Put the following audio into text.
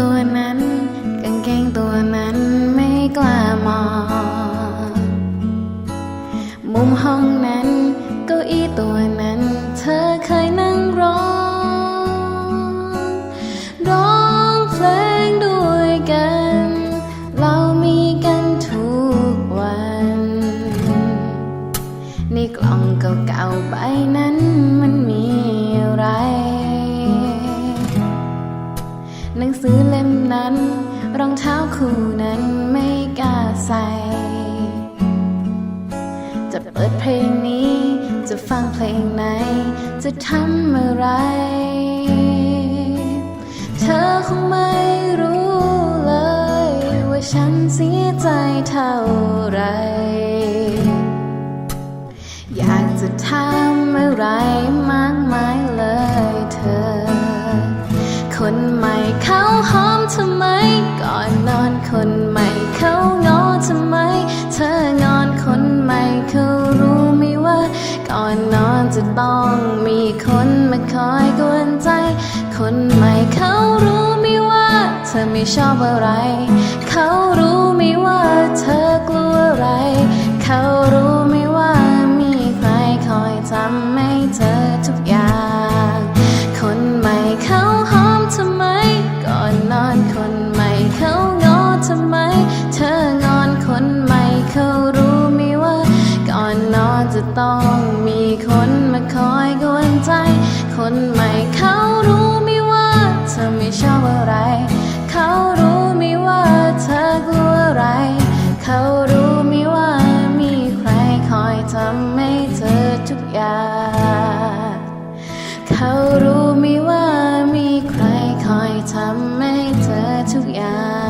ตัวนั้นกางเกงตัวนั้นไม่กล้ามองมุมห้องนั้น หนังสือเล่มนั้น รองเท้าคู่นั้นไม่กล้าใส่ จะเปิดเพลงนี้ จะฟังเพลงไหน จะทำอะไร เธอคงไม่รู้เลย ว่าฉันเสียใจเท่าไร อยากจะทำอะไร ก่อนนอนคนใหม่เขางอทำไม เธองอนคนใหม่เขารู้ไหมว่า ก่อนนอนจะต้องมีคนมาคอยกวนใจ คนใหม่เขารู้ไหมว่า เธอไม่ชอบอะไร เขารู้ไหมว่าเธอกลัวอะไร เขารู้ไหมว่ามีใครคอยทำให้เธอทุกอย่าง เธองอนคนใหม่เขารู้ไหมว่า ก่อนนอนจะต้องมีคนมาคอยกวนใจ คนใหม่เขารู้ไหมว่า เธอไม่ชอบอะไร เขารู้ไหมว่าเธอกลัวอะไร เขารู้ไหมว่ามีใครคอยทำให้เธอทุกอย่างเขารู้ไหมว่ามีใครคอยทำให้เธอทุกอย่าง